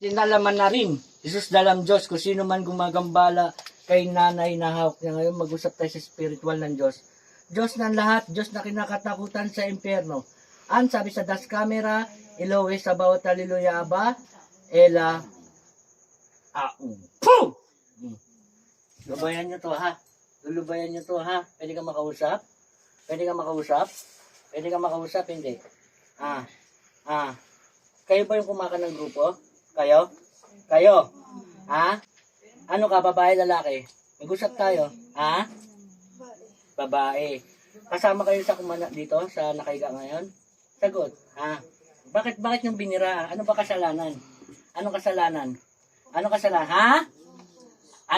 Sinalaman na rin. Jesus dalam Diyos, kung sino man gumagambala kay nanay na hawak niya ngayon, mag-usap tayo sa spiritual ng Diyos. Diyos ng lahat, Diyos na kinakatakutan sa impyerno. An sabi sa das camera, Elohe sa bawat haleluya aba, Ela, Aum. Pum! Hmm. Lubayan nyo to ha. Lulubayan nyo to ha. Pwede ka makausap? Pwede ka makausap? Pwede ka makausap? Hindi. Ah. Ah. Kayo ba yung kumakan ng grupo? Kayo? Kayo? Ha? Ano ka, babae, lalaki? Mag-usap tayo. Ha? Babae. Kasama kayo sa kumana dito, sa nakaiga ngayon? Sagot. Ha? Bakit, bakit yung binira? Ano ba kasalanan? Ano kasalanan? Ano kasalanan? Ha?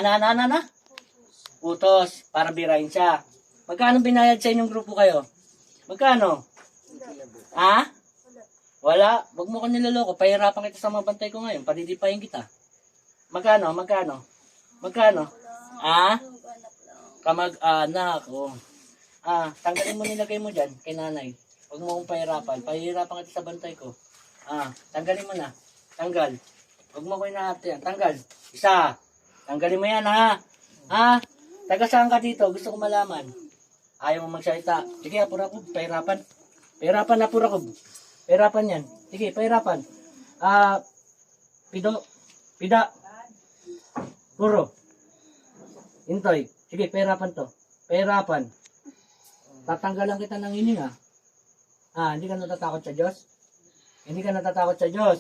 Ano, ano, ano, ano? Utos, para birahin siya. Magkano binayad sa inyong grupo kayo? Magkano? Ha? Wala. Huwag mo ko niloloko. Pahirapan kita sa mga bantay ko ngayon. Padidipayin kita. Magkano? Magkano? Magkano? Ah? Kamag-anak. Oh. Ah, tanggalin mo nilagay mo dyan kay nanay. Huwag mo akong pahirapan. Pahirapan kita sa bantay ko. Ah, tanggalin mo na. Tanggal. Huwag mo ko inahatid yan. Tanggal. Isa. Tanggalin mo yan ha. Ha? Taga saan ka dito? Gusto ko malaman. Ayaw mo magsalita. Sige, apura ko. Pahirapan. Pahirapan na apura ko. Pahirapan yan. Sige, pahirapan. Ah, pido. Pida. Puro. Intoy. Sige, pahirapan to. Pahirapan. Tatanggalan kita ng hininga. Ah, hindi ka natatakot sa Diyos? Hindi ka natatakot sa Diyos?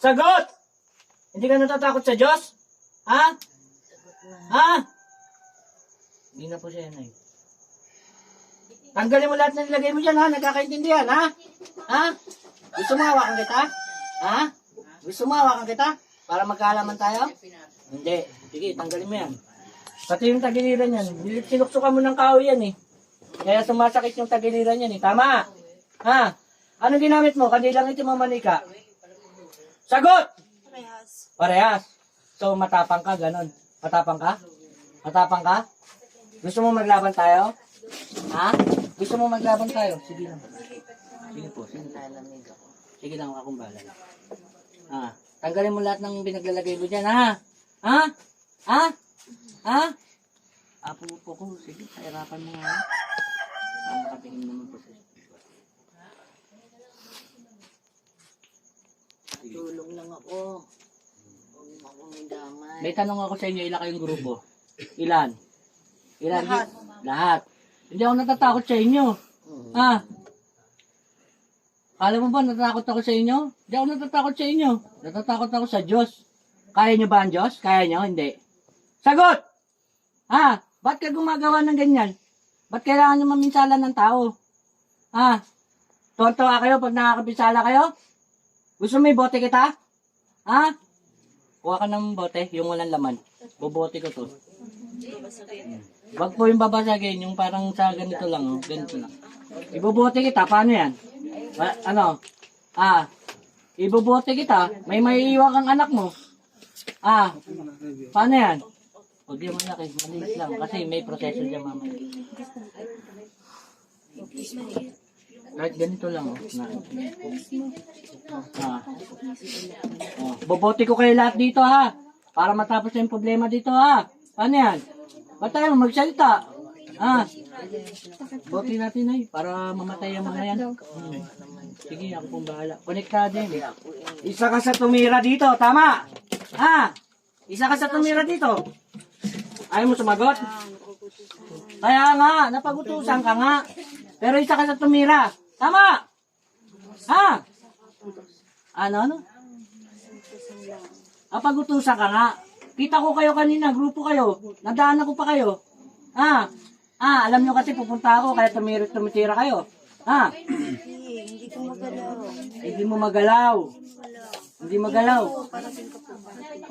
Sagot! Hindi ka natatakot sa Diyos? Ha? Ha? Hindi na po siya yan ay. Tanggalin mo lahat ng nilagay mo dyan ha, nagkakaintindihan ha? Ha? Gusto mo hawakan kita? Ha? Gusto mo hawakan kita? Para magkaalaman tayo? Hindi. Sige, tanggalin mo yan. Pati yung tagiliran yan. Sinuksukan mo ng kahoy yan eh. Kaya sumasakit yung tagiliran yan eh. Tama! Ha? Anong ginamit mo? Kandilang ito mamanika. Sagot! Parehas. Parehas. So, matapang ka, ganon. Matapang ka? Matapang ka? Gusto mo maglaban tayo? Ha? Gusto mo maglaban tayo? Sige lang. Sige po, sige. Sige lang, akong bahala lang. Ha? Tanggalin mo lahat ng binaglalagay mo dyan, ha? Ha? Ha? Ha? Apo po ko, sige, kahirapan mo nga. Ah, makatingin naman po sa Tulong lang ako. Huwag mo akong idamay. May tanong ako sa inyo, ilan kayong grupo? Ilan? Ilan? Lahat. Lahat. Hindi ako natatakot sa inyo. Ha? Alam mo ba, natatakot ako sa inyo? Hindi ako natatakot sa inyo. Natatakot ako sa Diyos. Kaya nyo ba ang Diyos? Kaya nyo? Hindi. Sagot! Ha? Ba't ka gumagawa ng ganyan? Ba't kailangan nyo maminsala ng tao? Ha? Tontawa kayo pag nakakapinsala kayo? Gusto mo bote kita? Ha? Kuha ka ng bote, yung walang laman. Bobote ko to. Wag po yung babasagin, yung parang sa ganito lang, oh. ganito lang. Ibobote kita, paano yan? Wa- ano? Ah, ibobote kita, may maiiwan kang anak mo. Ah, paano yan? Huwag yung malaki, maliit lang, kasi may proseso dyan mamaya. Kahit ganito lang, oh. Na, ah. Oh, bobote ko kayo lahat dito, ha? Para matapos yung problema dito, ha? Paano yan? Ba't tayo magsalita? Ah, bote natin ay, para mamatay ang mga yan. Hmm. Sige, ako pong bahala. Konektado yan. eh. Isa ka sa tumira dito, tama? Ha? Isa ka sa tumira dito. Ayaw mo sumagot? Kaya nga, napagutusan ka nga. Pero isa ka sa tumira. Tama? Ha? Ano, ano? Napagutusan ka nga. Kita ko kayo kanina, grupo kayo. Nadaanan ko pa kayo. Ha? Ah, alam nyo kasi pupunta ako, kaya tumira, tumitira kayo. Ha? Hindi, hindi ko magalaw. Hindi mo magalaw. Hindi magalaw. Ba?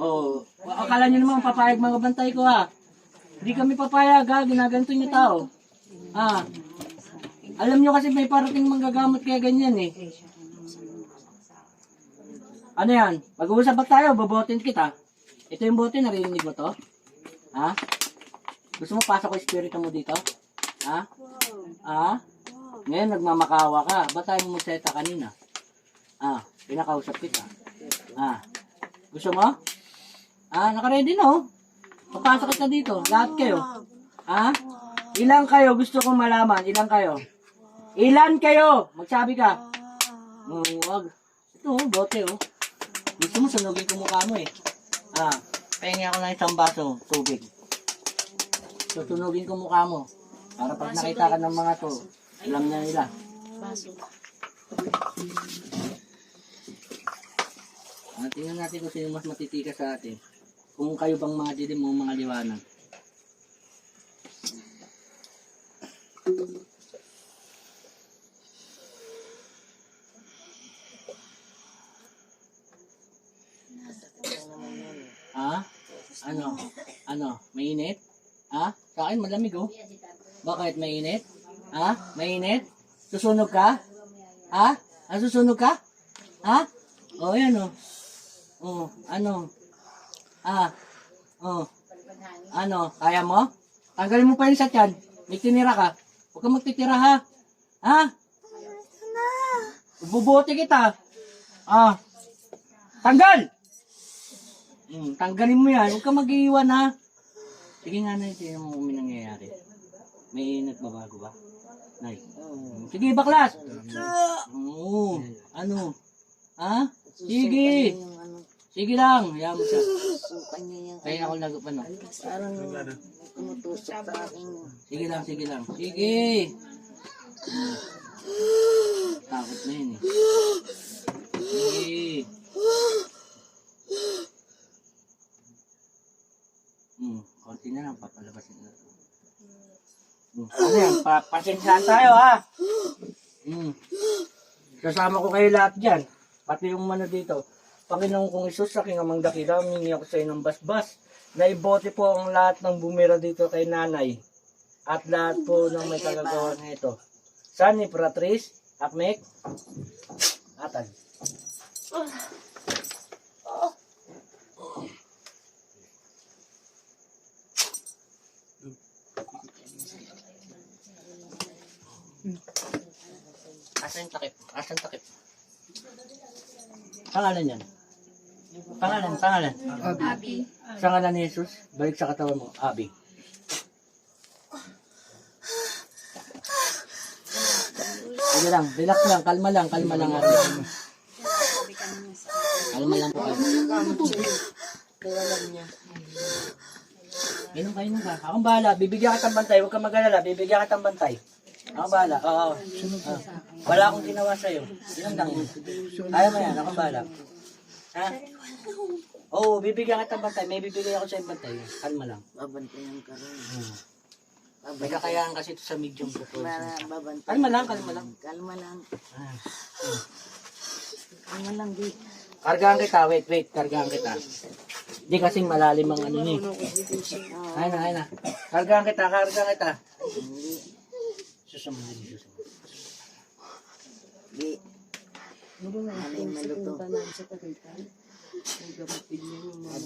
Oh, akala nyo naman papayag mga bantay ko ha. Hindi kami papayag ha, ginaganto nyo tao. Ha. Alam nyo kasi may parating manggagamot kaya ganyan eh. Ano yan? Mag-uusap ba tayo? Babotin kita. Ito yung bote, narinig mo to? Ha? Gusto mo pasok ko espiritu mo dito? Ha? Ha? Ngayon nagmamakawa ka. Ba't tayo mo magseta kanina? Ah, pinakausap kita. Ah. Gusto mo? Ah, naka-ready na oh. Papasok kita dito. Lahat kayo. Ha? Ilan kayo? Gusto kong malaman. Ilan kayo? Ilan kayo? Magsabi ka. Oh, wag. Ito, bote oh. Gusto mo sunugin ko mukha mo eh. Ah, pahingi ako ng isang baso tubig. Susunugin ko mukha mo. Para pag nakita ka ng mga to, alam na nila. Ah, tingnan natin kung sino mas matitikas sa atin. Kung kayo bang mga dilim o mga liwanag. Ha? Ano? Ano? Mainit? Ha? Sa akin malamig oh. Bakit mainit? Ha? Mainit? Susunog ka? Ha? Ah, susunog ka? Ha? Oh, yan oh. Oh, ano? Ah. Oh. Ano? Kaya mo? Tanggalin mo pa yun sa tiyan. May tinira ka. Huwag kang magtitira ha. Ha? Bubuti kita. Ah. Tanggal! Hmm, tanggalin mo yan. Huwag kang mag-iwan ha. Sige nga na, tingnan mo kung may nangyayari. May nagbabago ba? Nay. Hmm, Sige, baklas. Oo. Ano? Ha? Sige. Yung ano, Sige lang. Hayaan mo siya. Kaya ako nag ano. parang tumutusok sa akin. Sige lang, sige lang. Sige. Hmm. Takot na yun eh. Sige. Hmm, konti papalabasin na. Hmm. Ano yan, pa pasensyahan tayo ha. Hmm. Kasama ko kayo lahat dyan. Pati yung ano dito. Panginoon kong Isus, sa aking amang dakila, humingi ako sa inyo ng basbas. Naibote po ang lahat ng bumira dito kay nanay. At lahat po ng may kagagawa na ito. Sani, Pratrice, Akmek, Atag. Asan yung takip? Asan takip? Pangalan yan? Pangalan, pangalan. Abi. Sa ngalan ni Jesus, balik sa katawan mo, Abi. Sige lang, relax lang, kalma lang, kalma lang. Abi. Kalma lang po. Kaya alam niya. Inom kayo nung ka. Akong bahala, bibigyan ka ng bantay, huwag kang mag-alala, bibigyan ka ng bantay. Akong bahala, oo. Ah. Wala akong ginawa sa'yo. Inom lang yun. Kaya mo yan, akong bahala. Ha? Oo, bibigyan ka ng bantay, may bibigyan ako sa'yo bantay. Kalma lang. Babantayan ka rin. Hmm. May kakayahan kasi ito sa medium. Para babantayan. Kalma lang, kalma lang. Kalma lang. Ah. Kalma lang, di. Kargaan kita, wait, wait, kargaan kita. Hindi kasing malalim ang ano niya. Ayun na, ayun na. Kargaan kita, kargaan kita. Hindi. Susunod din, susunod. Di. Alay maluto.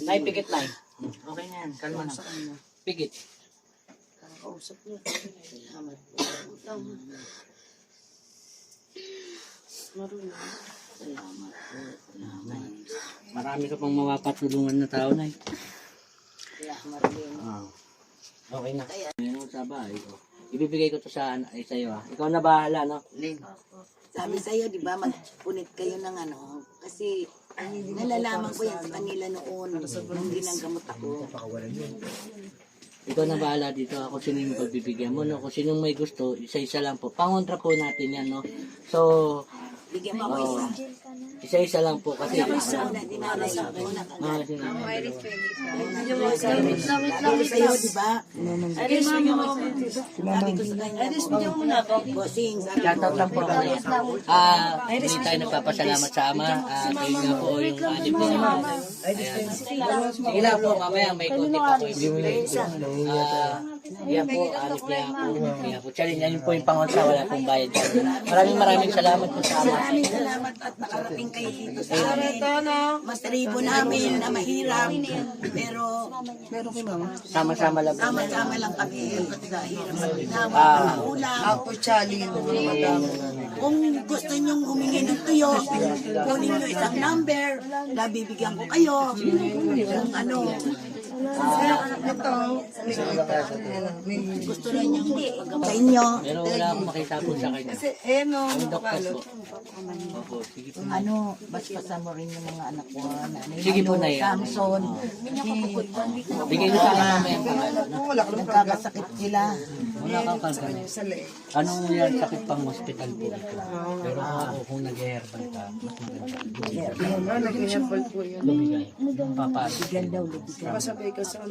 Nay, pikit na Okay na yan, kalma lang. Pikit. Kausap niya. Salamat po. Marunong. Salamat po. Salamat. Marami ka pang mapapatulungan na tao, Nay. Salamat din. Ah. Okay na. Meron ko sa bahay. oh. Ibibigay ko to sa ay sa'yo ah. Ikaw na bahala, no? Lin. Sabi sa'yo, di ba, magpunit kayo ng ano, kasi nalalaman ko yan sa kanila noon, nung ginanggamot ako. Ikaw na bahala dito. Ako sino yung pagbibigyan mo, no? Kung sino may gusto, isa-isa lang po. Pangontra po natin yan, no? So, Bigyan mo ako oh, isa. Isa-isa lang po. Kasi, Una, na ah? Sabi sa'yo, di ba? Sabi ko sa kanya, bossing, sabi ko, Shoutout lang po kami. Ah, hindi tayo nagpapasalamat sa Ama. Ah, kayo nga po yung alip niya. Ayan. Sige lang po, mamaya may konti pa po. Ah, yan po, alip niya po. Yan po, Charin, yan po yung pangontra, wala pong bayad. Maraming maraming salamat po sa Ama. maraming salamat at nakarating kayo dito sa amin. Mas tribo namin na mahirap, pero Sama-sama lang po. sama-sama lang kami sa hirap at ginawa. Ah, Ulam, Ako, Charlie. Si Kung gusto nyong humingi ng tuyo, kunin nyo isang number, nabibigyan ko kayo. Kung ano, gusto rin nyo sa inyo. Pero wala akong makita po sa kanya. Eh, no. Po. Opo, sige po. Ano, basbasan mo rin yung mga anak ko. Sige po, Ano, Nay. Samson. Bigay niyo sa akin mamaya. Nagkakasakit sila. Wala kang kagano. Anong yan sakit pang hospital po ito? Pero kung ako kung nag-herbal ka, mas maganda. Nag-herbal po yun. Lumigay. Papaano? Ganda ulit. Pasabay ka sa